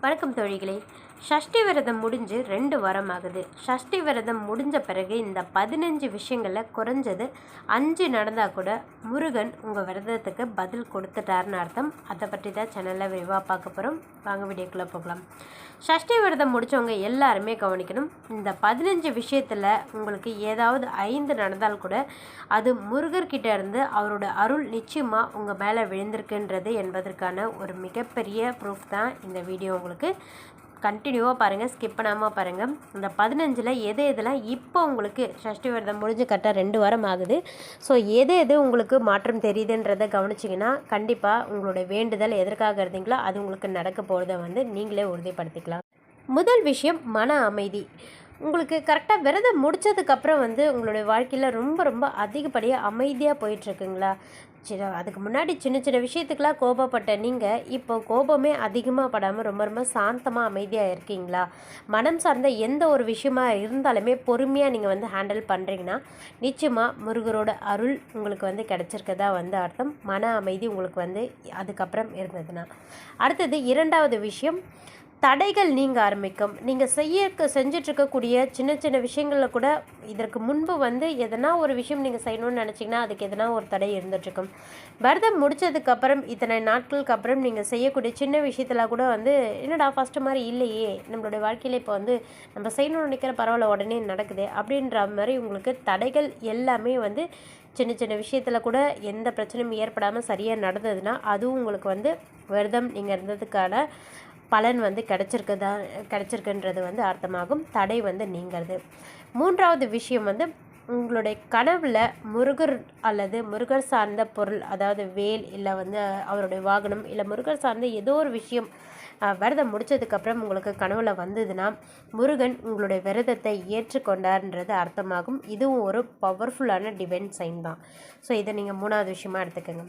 வணக்கம் தோழிகளே. சஷ்டி விரதம் முடிஞ்சு ரெண்டு வாரம் ஆகுது சஷ்டி விரதம் முடிஞ்ச பிறகு இந்த பதினஞ்சு விஷயங்களில் குறைஞ்சது அஞ்சு நடந்தால் கூட முருகன் உங்கள் விரதத்துக்கு பதில் கொடுத்துட்டாருன்னு அர்த்தம். அதை பற்றி தான் சேனலில் விரிவாக பார்க்க போகிறோம் வாங்க வீடியோக்குள்ளே போகலாம். சஷ்டி விரதம் முடித்தவங்க எல்லாருமே கவனிக்கணும். இந்த பதினஞ்சு விஷயத்தில் உங்களுக்கு ஏதாவது ஐந்து நடந்தால் கூட அது முருகர்கிட்ட இருந்து அவரோட அருள் நிச்சயமாக உங்கள் மேலே விழுந்திருக்குன்றது என்பதற்கான ஒரு மிகப்பெரிய ப்ரூஃப் தான் இந்த வீடியோ உங்களுக்கு கண்டினியூவாக பாருங்கள் ஸ்கிப் பண்ணாமல் பாருங்கள் இந்த பதினஞ்சில் எது எதெல்லாம் இப்போ உங்களுக்கு ஷஷ்டி விரதம் முடிஞ்சு கரெக்டாக ரெண்டு வாரம் ஆகுது. ஸோ எது எது உங்களுக்கு மாற்றம் தெரியுதுன்றதை கவனிச்சிங்கன்னா கண்டிப்பாக உங்களுடைய வேண்டுதல் எதற்காக இருந்தீங்களோ அது உங்களுக்கு நடக்க போகிறத வந்து நீங்களே உறுதிப்படுத்திக்கலாம். முதல் விஷயம் மன அமைதி. உங்களுக்கு கரெக்டாக விரதம் முடித்ததுக்கப்புறம் வந்து உங்களுடைய வாழ்க்கையில் ரொம்ப ரொம்ப அதிகப்படியாக அமைதியாக போயிட்டுருக்குங்களா? சின்ன அதுக்கு முன்னாடி சின்ன சின்ன விஷயத்துக்கெலாம் கோபப்பட்ட நீங்கள் இப்போ கோபமே அதிகமாக படாமல் ரொம்ப ரொம்ப சாந்தமாக அமைதியாக இருக்கீங்களா? மனம் சார்ந்த எந்த ஒரு விஷயமா இருந்தாலுமே பொறுமையாக நீங்கள் வந்து ஹேண்டில் பண்ணுறீங்கன்னா நிச்சயமாக முருகரோட அருள் உங்களுக்கு வந்து கிடச்சிருக்கதா வந்து அர்த்தம். மன அமைதி உங்களுக்கு வந்து அதுக்கப்புறம் இருந்ததுன்னா. அடுத்தது இரண்டாவது விஷயம் தடைகள் நீங்க ஆரம்பிக்கும். நீங்கள் செய்ய செஞ்சிட்ருக்கக்கூடிய சின்ன சின்ன விஷயங்களில் கூட இதற்கு முன்பு வந்து எதனா ஒரு விஷயம் நீங்கள் செய்யணும்னு நினச்சிங்கன்னா அதுக்கு எதனா ஒரு தடை இருந்துகிட்ருக்கும் விரதம் முடித்ததுக்கப்புறம் இத்தனை நாட்களுக்கு அப்புறம் நீங்கள் செய்யக்கூடிய சின்ன விஷயத்தில் கூட வந்து என்னடா ஃபஸ்ட்டு மாதிரி இல்லையே நம்மளுடைய வாழ்க்கையில் இப்போ வந்து நம்ம செய்யணும்னு நினைக்கிற பரவாயில்ல உடனே நடக்குது அப்படின்ற மாதிரி உங்களுக்கு தடைகள் எல்லாமே வந்து சின்ன சின்ன விஷயத்தில் கூட எந்த பிரச்சனையும் ஏற்படாமல் சரியாக நடந்ததுன்னா அதுவும் உங்களுக்கு வந்து விரதம் நீங்கள் இருந்ததுக்கான பலன் வந்து கிடச்சிருக்குதா கிடச்சிருக்குன்றது வந்து அர்த்தமாகும். தடை வந்து நீங்கிறது. மூன்றாவது விஷயம் வந்து உங்களுடைய கனவில் முருகர் அல்லது முருகர் சார்ந்த பொருள் அதாவது வேல் இல்லை வந்து அவருடைய வாகனம் இல்லை முருகர் சார்ந்த ஏதோ ஒரு விஷயம் விரதம் முடித்ததுக்கப்புறம் உங்களுக்கு கனவில் வந்ததுன்னா முருகன் உங்களுடைய விரதத்தை ஏற்றுக்கொண்டார்ன்றது அர்த்தமாகும். இதுவும் ஒரு பவர்ஃபுல்லான டிவைன் சைன் தான். ஸோ இதை நீங்கள் மூணாவது விஷயமா எடுத்துக்கோங்க.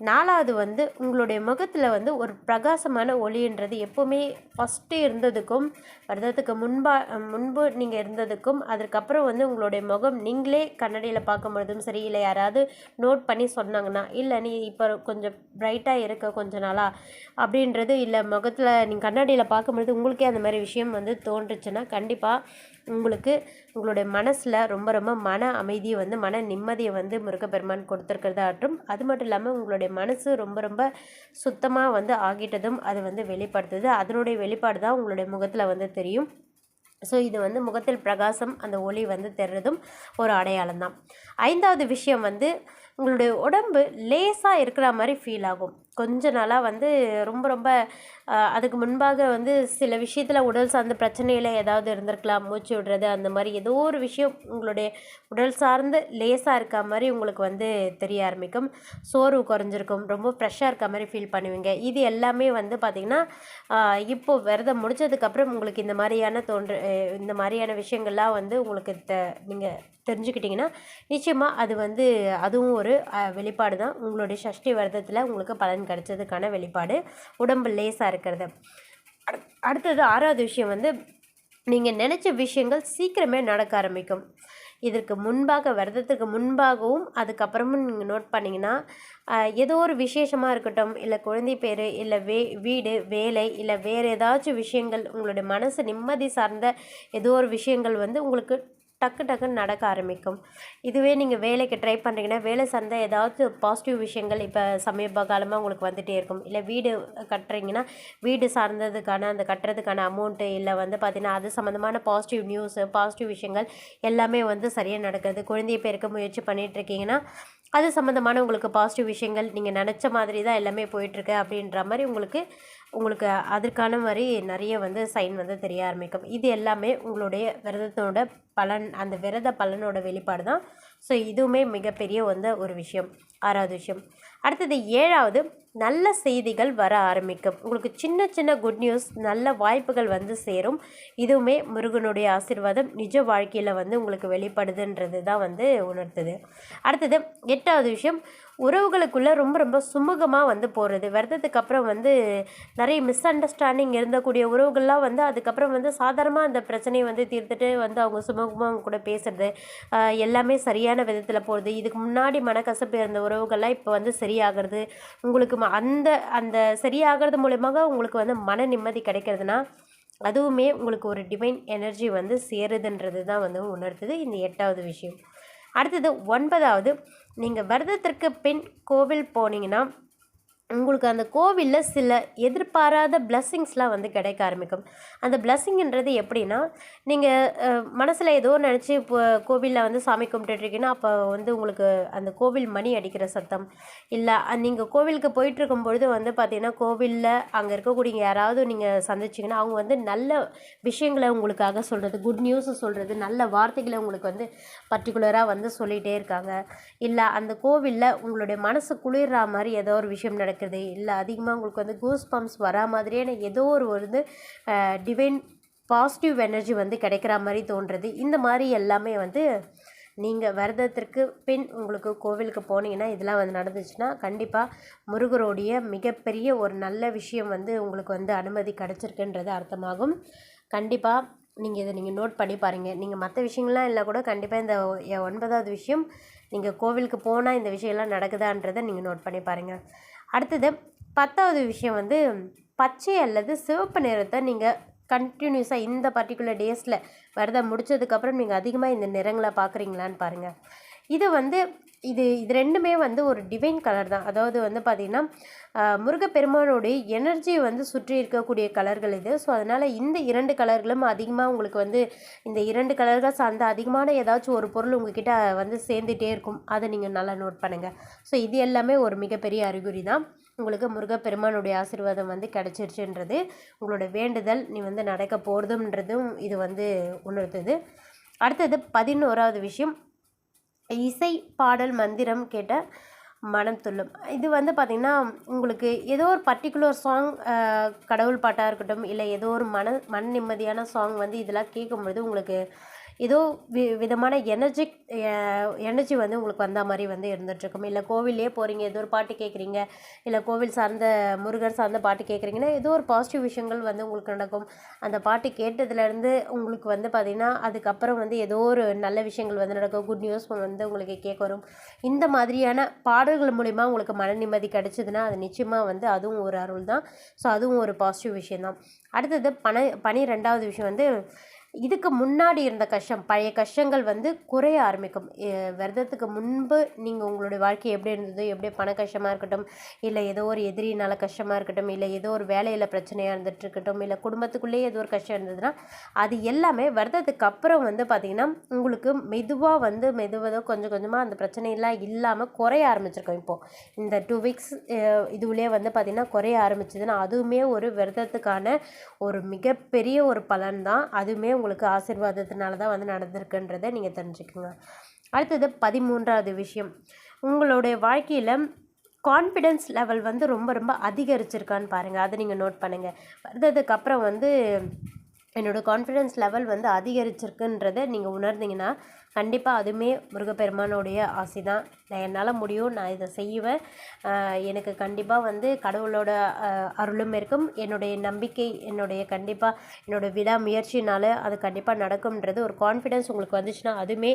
நாலாவது வந்து உங்களுடைய முகத்தில் வந்து ஒரு பிரகாசமான ஒளின்றது எப்போவுமே ஃபஸ்ட்டு இருந்ததுக்கும் வருதத்துக்கு முன்பா முன்பு நீங்கள் இருந்ததுக்கும் அதுக்கப்புறம் வந்து உங்களுடைய முகம் நீங்களே கண்ணாடியில் பார்க்கும்பொழுதும் சரி இல்லை யாராவது நோட் பண்ணி சொன்னாங்கன்னா இல்லை நீ இப்போ கொஞ்சம் ப்ரைட்டாக இருக்க கொஞ்ச நாளாக அப்படின்றது இல்லை முகத்தில் நீங்கள் கண்ணாடியில் பார்க்கும்பொழுது உங்களுக்கே அந்த மாதிரி விஷயம் வந்து தோன்றுச்சுன்னா கண்டிப்பாக உங்களுக்கு உங்களுடைய மனசில் ரொம்ப ரொம்ப மன அமைதியை வந்து மன நிம்மதியை வந்து முருகப்பெருமான் கொடுத்துருக்கிறதாட்டும் அது மட்டும் இல்லாமல் உங்களுடைய மனசு ரொம்ப ரொம்ப சுத்தமாக வந்து ஆகிட்டதும் அது வந்து வெளிப்படுத்துது. அதனுடைய வெளிப்பாடு தான் உங்களுடைய முகத்தில் வந்து தெரியும். ஸோ இது வந்து முகத்தில் பிரகாசம் அந்த ஒளி வந்து தெரிறதும் ஒரு அடையாளம் தான். ஐந்தாவது விஷயம் வந்து உங்களுடைய உடம்பு லேசாக இருக்கிற மாதிரி ஃபீல் ஆகும். கொஞ்ச நாளாக வந்து ரொம்ப ரொம்ப அதுக்கு முன்பாக வந்து சில விஷயத்தில் உடல் சார்ந்த பிரச்சனையில் ஏதாவது இருந்திருக்கலாம் மூச்சு விடுறது அந்த மாதிரி ஏதோ ஒரு விஷயம் உங்களுடைய உடல் சார்ந்து லேசாக இருக்க மாதிரி உங்களுக்கு வந்து தெரிய ஆரம்பிக்கும். சோர்வு குறைஞ்சிருக்கும். ரொம்ப ஃப்ரெஷ்ஷாக இருக்க மாதிரி ஃபீல் பண்ணுவீங்க. இது எல்லாமே வந்து பார்த்திங்கன்னா இப்போது விரதம் முடித்ததுக்கப்புறம் உங்களுக்கு இந்த மாதிரியான தோன்று இந்த மாதிரியான விஷயங்கள்லாம் வந்து உங்களுக்கு த நீங்கள் தெரிஞ்சுக்கிட்டிங்கன்னா நிச்சயமாக அது வந்து அதுவும் ஒரு வெளிப்பாடு தான். உங்களுடைய சஷ்டி விரதத்தில் உங்களுக்கு பலன் கிடைச்சதுக்கான வெளிப்பாடு. உடம்பு லேசாக இருக்கிறது. அடுத்தது ஆறாவது விஷயம் வந்து நீங்கள் நினச்ச விஷயங்கள் சீக்கிரமே நடக்க ஆரம்பிக்கும். இதற்கு முன்பாக விரதத்துக்கு முன்பாகவும் அதுக்கப்புறமும் நீங்கள் நோட் பண்ணிங்கன்னா ஏதோ ஒரு விசேஷமாக இருக்கட்டும் இல்லை குழந்தை பேர் இல்லை வே வீடு வேலை இல்லை வேறு ஏதாச்சும் விஷயங்கள் உங்களுடைய மனசு நிம்மதி சார்ந்த ஏதோ ஒரு விஷயங்கள் வந்து உங்களுக்கு டக்கு டக்குன்னு நடக்க ஆரம்பிக்கும். இதுவே நீங்கள் வேலைக்கு ட்ரை பண்ணுறீங்கன்னா வேலை சார்ந்த ஏதாவது பாசிட்டிவ் விஷயங்கள் இப்போ சமீப காலமாக உங்களுக்கு வந்துகிட்டே இருக்கும். இல்லை வீடு கட்டுறீங்கன்னா வீடு சார்ந்ததுக்கான அந்த கட்டுறதுக்கான அமௌண்ட்டு இல்லை வந்து பார்த்திங்கன்னா அது சம்மந்தமான பாசிட்டிவ் நியூஸு பாசிட்டிவ் விஷயங்கள் எல்லாமே வந்து சரியாக நடக்குது குழந்தைய பேருக்கு முயற்சி பண்ணிகிட்ருக்கீங்கன்னா அது சம்மந்தமான உங்களுக்கு பாசிட்டிவ் விஷயங்கள் நீங்கள் நினச்ச மாதிரி தான் எல்லாமே போயிட்டுருக்கு அப்படின்ற மாதிரி உங்களுக்கு உங்களுக்கு அதற்கான மாதிரி நிறைய வந்து சைன் வந்து தெரிய ஆரம்பிக்கும். இது எல்லாமே உங்களுடைய விரதத்தோட பலன் அந்த விரத பலனோட வெளிப்பாடு தான் ஸோ இதுவுமே மிகப்பெரிய வந்து ஒரு விஷயம் ஆறாவது விஷயம். அடுத்தது ஏழாவது நல்ல செய்திகள் வர ஆரம்பிக்கும். உங்களுக்கு சின்ன சின்ன குட் நியூஸ் நல்ல வாய்ப்புகள் வந்து சேரும். இதுவுமே முருகனுடைய ஆசிர்வாதம் நிஜ வாழ்க்கையில் வந்து உங்களுக்கு வெளிப்படுதுன்றது தான் வந்து உணர்த்துது. அடுத்தது எட்டாவது விஷயம் உறவுகளுக்குள்ளே ரொம்ப ரொம்ப சுமூகமாக வந்து போகிறது விரதத்துக்கு அப்புறம் வந்து நிறைய மிஸ் அண்டர்ஸ்டாண்டிங் இருந்தக்கூடிய உறவுகள்லாம் வந்து அதுக்கப்புறம் வந்து சாதாரணமாக அந்த பிரச்சனையை வந்து தீர்த்துட்டு வந்து அவங்க சுமூகமாக அவங்க கூட பேசுகிறது எல்லாமே சரியாக சரியான விதத்தில் போகிறது இதுக்கு முன்னாடி மனக்கசப்பு இருந்த உறவுகள்லாம் இப்போ வந்து சரியாகிறது உங்களுக்கு அந்த அந்த சரியாகிறது மூலயமாக உங்களுக்கு வந்து மன நிம்மதி கிடைக்கிறதுனா அதுவுமே உங்களுக்கு ஒரு டிவைன் எனர்ஜி வந்து சேருதுன்றது தான் வந்து உணர்த்துது இந்த எட்டாவது விஷயம். அடுத்தது ஒன்பதாவது நீங்கள் விரதத்திற்கு பின் கோவில் போனீங்கன்னா உங்களுக்கு அந்த கோவிலில் சில எதிர்பாராத பிளஸ்ஸிங்ஸ்லாம் வந்து கிடைக்க ஆரம்பிக்கும். அந்த பிளஸ்ஸிங்ன்றது எப்படின்னா நீங்கள் மனசில் ஏதோ நினச்சி இப்போ கோவிலில் வந்து சாமி கும்பிட்டுட்ருக்கீங்கன்னா அப்போ வந்து உங்களுக்கு அந்த கோவில் மணி அடிக்கிற சத்தம். இல்லை நீங்கள் கோவிலுக்கு போயிட்டுருக்கும் பொழுது வந்து பார்த்திங்கன்னா கோவிலில் அங்கே இருக்கக்கூடிய யாராவது நீங்கள் சந்திச்சிங்கன்னா அவங்க வந்து நல்ல விஷயங்களை உங்களுக்காக சொல்கிறது குட் நியூஸை சொல்கிறது நல்ல வார்த்தைகளை உங்களுக்கு வந்து பர்டிகுலராக வந்து சொல்லிகிட்டே இருக்காங்க. இல்லை அந்த கோவிலில் உங்களுடைய மனசு குளிர்ற மாதிரி ஏதோ ஒரு விஷயம் நடக்குது. இல்லை. அதிகமாக உங்களுக்கு வந்து கூஸ் பம்ப்ஸ் வரா மாதிரியான ஏதோ ஒரு வந்து டிவைன் பாசிட்டிவ் எனர்ஜி வந்து கிடைக்கிற மாதிரி தோன்றுறது. இந்த மாதிரி எல்லாமே வந்து நீங்கள் விரதத்திற்கு பின் உங்களுக்கு கோவிலுக்கு போனீங்கன்னா இதெல்லாம் வந்து நடந்துச்சுன்னா கண்டிப்பாக முருகருடைய மிகப்பெரிய ஒரு நல்ல விஷயம் வந்து உங்களுக்கு வந்து அனுமதி கிடச்சிருக்குன்றது அர்த்தமாகும். கண்டிப்பாக நீங்கள் இதை நீங்கள் நோட் பண்ணி பாருங்கள் நீங்கள் மற்ற விஷயங்கள்லாம் இல்லை கூட கண்டிப்பாக இந்த ஒன்பதாவது விஷயம் நீங்கள் கோவிலுக்கு போனால் இந்த விஷயம்லாம் நடக்குதான்றதை நீங்கள் நோட் பண்ணி பாருங்கள் அடுத்தது பத்தாவது விஷயம் வந்து பச்சை அல்லது சிவப்பு நிறத்தை நீங்கள் கண்டினியூஸாக இந்த பர்டிகுலர் டேஸில் விரதம் முடிச்சதுக்கப்புறம் நீங்கள் அதிகமாக இந்த நிறங்களை பார்க்குறீங்களான்னு பாருங்கள் இது வந்து இது இது ரெண்டுமே வந்து ஒரு டிவைன் கலர் தான். அதாவது வந்து பார்த்திங்கன்னா முருகப்பெருமானுடைய எனர்ஜி வந்து சுற்றி இருக்கக்கூடிய கலர்கள் இது. ஸோ அதனால் இந்த இரண்டு கலர்களும் அதிகமாக உங்களுக்கு வந்து இந்த இரண்டு கலர்கள் சார்ந்த அதிகமான ஏதாச்சும் ஒரு பொருள் உங்ககிட்ட வந்து சேர்ந்துட்டே இருக்கும். அதை நீங்கள் நல்லா நோட் பண்ணுங்கள் ஸோ இது எல்லாமே ஒரு மிகப்பெரிய அறிகுறி தான். உங்களுக்கு முருகப்பெருமானுடைய ஆசீர்வாதம் வந்து கிடச்சிருச்சுன்றது உங்களோட வேண்டுதல் நீ வந்து நடக்க போகிறதுன்றதும் இது வந்து உணர்த்துது. அடுத்தது பதினோராவது விஷயம். இசை பாடல் மந்திரம் கேட்ட மனம் துள்ளும். இது வந்து பார்த்திங்கன்னா உங்களுக்கு ஏதோ ஒரு பர்டிகுலர் சாங் கடவுள் பாட்டாக இருக்கட்டும் இல்லை ஏதோ ஒரு மன மன நிம்மதியான சாங் வந்து இதெல்லாம் கேட்கும்பொழுது உங்களுக்கு ஏதோ வி விதமான எனர்ஜிக் எனர்ஜி வந்து உங்களுக்கு வந்த மாதிரி வந்து இருந்துகிட்ருக்கும் இல்லை கோவிலே போகிறீங்க ஏதோ ஒரு பாட்டு கேட்குறீங்க இல்லை கோவில் சார்ந்த முருகர் சார்ந்த பாட்டு கேட்குறீங்கன்னா ஏதோ ஒரு பாசிட்டிவ் விஷயங்கள் வந்து உங்களுக்கு நடக்கும். அந்த பாட்டு கேட்டதுலேருந்து உங்களுக்கு வந்து பார்த்திங்கன்னா அதுக்கப்புறம் வந்து ஏதோ ஒரு நல்ல விஷயங்கள் வந்து நடக்கும். குட் நியூஸ் வந்து உங்களுக்கு கேட்க வரும். இந்த மாதிரியான பாடல்கள் மூலிமா உங்களுக்கு மன நிம்மதி கிடச்சிதுன்னா அது நிச்சயமாக வந்து அதுவும் ஒரு அருள் தான். ஸோ அதுவும் ஒரு பாசிட்டிவ் விஷயந்தான் அடுத்தது பன பனிரெண்டாவது விஷயம் வந்து இதுக்கு முன்னாடி இருந்த கஷ்டம் பழைய கஷ்டங்கள் வந்து குறைய ஆரம்பிக்கும். விரதத்துக்கு முன்பு நீங்கள் உங்களுடைய வாழ்க்கை எப்படி இருந்தது? எப்படி பண கஷ்டமாக இருக்கட்டும் இல்லை ஏதோ ஒரு எதிரினால் கஷ்டமாக இருக்கட்டும் இல்லை ஏதோ ஒரு வேலையில் பிரச்சனையாக இருந்துட்டு இருக்கட்டும் இல்லை குடும்பத்துக்குள்ளேயே ஏதோ ஒரு கஷ்டம் இருந்ததுன்னா அது எல்லாமே விரதத்துக்கு அப்புறம் வந்து பார்த்திங்கன்னா உங்களுக்கு மெதுவாக வந்து மெதுவாக கொஞ்சம் கொஞ்சமாக அந்த பிரச்சனையெல்லாம் இல்லாமல் குறைய ஆரம்பிச்சிருக்கோம் இப்போது இந்த டூ வீக்ஸ் இதுவுலேயே வந்து பார்த்திங்கன்னா குறைய ஆரம்பிச்சதுன்னா அதுவுமே ஒரு விரதத்துக்கான ஒரு மிகப்பெரிய ஒரு பலன் தான் அதுவுமே உங்களுக்கு ஆசிர்வாதத்தினால தான் வந்து நடந்திருக்குன்றதை நீங்கள் தெரிஞ்சுக்கோங்க. அடுத்தது பதிமூன்றாவது விஷயம். உங்களுடைய வாழ்க்கையில் கான்ஃபிடென்ஸ் லெவல் வந்து ரொம்ப ரொம்ப அதிகரிச்சிருக்கான்னு பாருங்கள் அதை நீங்கள் நோட் பண்ணுங்கள் வந்ததுக்கப்புறம் வந்து என்னோடய கான்ஃபிடென்ஸ் லெவல் வந்து அதிகரிச்சிருக்குன்றதை நீங்கள் உணர்ந்தீங்கன்னா கண்டிப்பாக அதுவுமே முருகப்பெருமானுடைய ஆசை தான் நான் என்னால் முடியும் நான் இதை செய்வேன். எனக்கு கண்டிப்பாக வந்து கடவுளோட அருளும் இருக்கும். என்னுடைய நம்பிக்கை என்னுடைய கண்டிப்பாக என்னோடய விடாமுயற்சினால அது கண்டிப்பாக நடக்கும்ன்றது ஒரு கான்ஃபிடென்ஸ் உங்களுக்கு வந்துச்சுன்னா அதுவுமே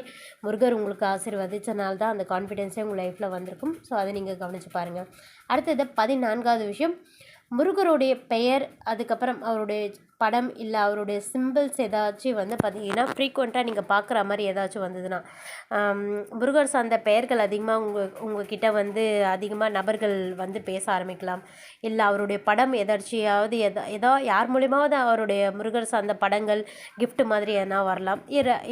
முருகர் உங்களுக்கு ஆசீர்வதிச்சனால தான் அந்த கான்ஃபிடென்ஸே உங்கள் லைஃப்பில் வந்திருக்கும். ஸோ அதை நீங்கள் கவனித்து பாருங்கள் அடுத்தது பதினான்காவது விஷயம். முருகருடைய பெயர் அதுக்கப்புறம் அவருடைய படம் இல்லை அவருடைய சிம்பிள்ஸ் ஏதாச்சும் வந்து பார்த்தீங்கன்னா ஃப்ரீக்வெண்ட்டாக நீங்கள் பார்க்குற மாதிரி ஏதாச்சும் வந்ததுன்னா முருகர் சார்ந்த பெயர்கள் அதிகமாக உங்கள் உங்ககிட்ட வந்து அதிகமாக நபர்கள் வந்து பேச ஆரம்பிக்கலாம். இல்லை அவருடைய படம் எதாச்சியாவது எதா ஏதோ யார் மூலியமாவது அவருடைய முருகர் சார்ந்த படங்கள் கிஃப்ட் மாதிரி எதனா வரலாம்.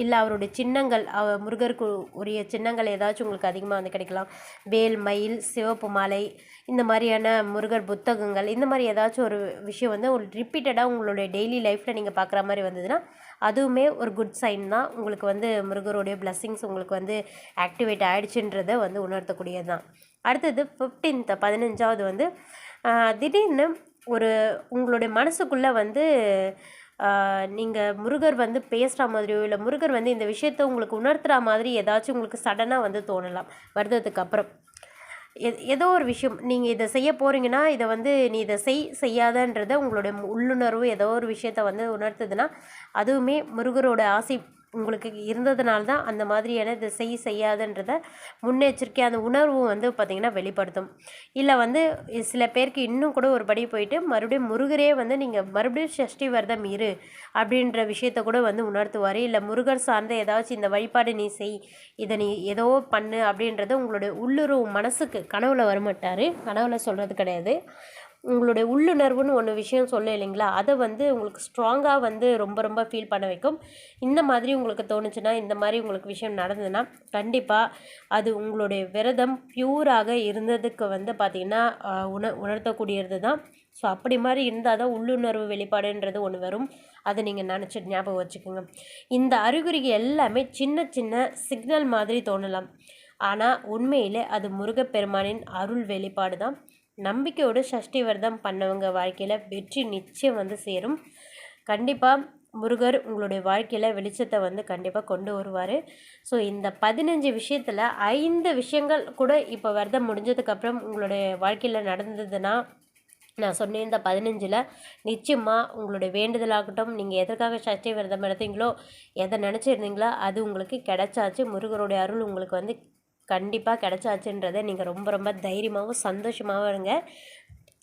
இல்லை அவருடைய சின்னங்கள் அவ முருகருக்கு உரிய சின்னங்கள் ஏதாச்சும் உங்களுக்கு அதிகமாக வந்து கிடைக்கலாம். வேல் மயில் சிவப்பு மாலை இந்த மாதிரியான முருகர் புத்தகங்கள் இந்த மாதிரி ஏதாச்சும் ஒரு விஷயம் வந்து ஒரு ரிப்பீட்டடாக உங்களுடைய டெய்லி லைஃப்பில் நீங்கள் பார்க்குற மாதிரி வந்ததுன்னா அதுவுமே ஒரு குட் சைன் தான். உங்களுக்கு வந்து முருகருடைய பிளஸ்ஸிங்ஸ் உங்களுக்கு வந்து ஆக்டிவேட் ஆகிடுச்சுன்றதை வந்து உணர்த்தக்கூடியது தான். அடுத்தது ஃபிஃப்டீன்த்து பதினஞ்சாவது வந்து திடீர்னு ஒரு உங்களுடைய மனசுக்குள்ளே வந்து நீங்கள் முருகர் வந்து பேசுகிற மாதிரியோ இல்லை முருகர் வந்து இந்த விஷயத்தை உங்களுக்கு உணர்த்துகிற மாதிரி ஏதாச்சும் உங்களுக்கு சடனாக வந்து தோணலாம். வருதத்துக்கு அப்புறம். எ- ஏதோ ஒரு விஷயம். நீங்கள் இதை செய்ய போகிறீங்கன்னா இதை வந்து நீ இதை செய் செய்யாதன்றதை உங்களுடைய உள்ளுணர்வு ஏதோ ஒரு விஷயத்த வந்து உணர்த்துதுன்னா அதுவுமே முருகரோட ஆசை உங்களுக்கு இருந்ததுனால தான் அந்த மாதிரியான இதை செய் செய்யாதுன்றத முன்னெச்சரிக்கை அந்த உணர்வும் வந்து பார்த்திங்கன்னா வெளிப்படுத்தும். இல்லை வந்து சில பேருக்கு இன்னும் கூட ஒரு படி போயிட்டு மறுபடியும் முருகரே வந்து நீங்கள் மறுபடியும் சஷ்டி விரதம் இரு அப்படின்ற விஷயத்த கூட வந்து உணர்த்துவார். இல்லை முருகர் சார்ந்த ஏதாச்சும் இந்த வழிபாடு நீ செய் இதை நீ ஏதோ பண்ணு அப்படின்றது உங்களுடைய உள்ளுறவு மனசுக்கு கனவுல வரமாட்டார். கனவுல சொல்கிறது கிடையாது. உங்களுடைய உள்ளுணர்வுன்னு ஒன்று விஷயம் சொல்ல இல்லைங்களா? அதை வந்து உங்களுக்கு ஸ்ட்ராங்காக வந்து ரொம்ப ரொம்ப ஃபீல் பண்ண வைக்கும். இந்த மாதிரி உங்களுக்கு தோணுச்சுன்னா இந்த மாதிரி உங்களுக்கு விஷயம் நடந்ததுன்னா கண்டிப்பாக அது உங்களுடைய விரதம் பியூராக இருந்ததுக்கு வந்து பார்த்திங்கன்னா உண உணர்த்தக்கூடியது தான் ஸோ அப்படி மாதிரி இருந்தால் தான் உள்ளுணர்வு வெளிப்பாடுன்றது ஒன்று வரும். அதை நீங்கள் நினச்சி ஞாபகம் வச்சுக்கோங்க. இந்த அறிகுறிகள் எல்லாமே சின்ன சின்ன சிக்னல் மாதிரி தோணலாம். ஆனால் உண்மையிலே அது முருகப்பெருமானின் அருள் வெளிப்பாடு தான் நம்பிக்கையோடு சஷ்டி விரதம் பண்ணவங்க வாழ்க்கையில் வெற்றி நிச்சயம் வந்து சேரும். கண்டிப்பாக முருகர் உங்களுடைய வாழ்க்கையில் வெளிச்சத்தை வந்து கண்டிப்பாக கொண்டு வருவார். ஸோ இந்த பதினஞ்சு விஷயத்தில் ஐந்து விஷயங்கள் கூட இப்போ விரதம் முடிஞ்சதுக்கப்புறம் உங்களுடைய வாழ்க்கையில் நடந்ததுன்னா நான் சொன்ன இந்த பதினஞ்சில் நிச்சயமாக உங்களுடைய வேண்டுதலாகட்டும் நீங்கள் எதற்காக சஷ்டி விரதம் எடுத்தீங்களோ எதை நினச்சிருந்தீங்களோ அது உங்களுக்கு கிடைச்சாச்சு. முருகருடைய அருள் உங்களுக்கு வந்து கண்டிப்பாக கிடச்சாச்சுன்றதை நீங்கள் ரொம்ப ரொம்ப தைரியமாகவும் சந்தோஷமாகவும் இருங்க.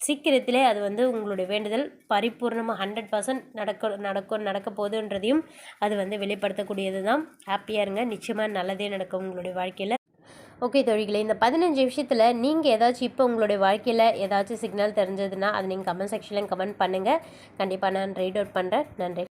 சீக்கிரத்திலே அது வந்து உங்களுடைய வேண்டுதல் பரிபூர்ணமாக ஹண்ட்ரட் பர்சன்ட் நடக்க நடக்கும் நடக்க போகுதுன்றதையும் அது வந்து வெளிப்படுத்தக்கூடியது தான் ஹாப்பியாக இருங்க. நிச்சயமாக நல்லதே நடக்கும் உங்களுடைய வாழ்க்கையில். ஓகே தொழில்களே இந்த பதினஞ்சு விஷயத்தில் நீங்கள் ஏதாச்சும் இப்போ உங்களுடைய வாழ்க்கையில் ஏதாச்சும் சிக்னல் தெரிஞ்சதுன்னா அதை நீங்கள் கமெண்ட் செக்ஷனில் கமெண்ட் பண்ணுங்கள் கண்டிப்பாக நான் ரீட் அவுட் பண்ணுறேன் நன்றி.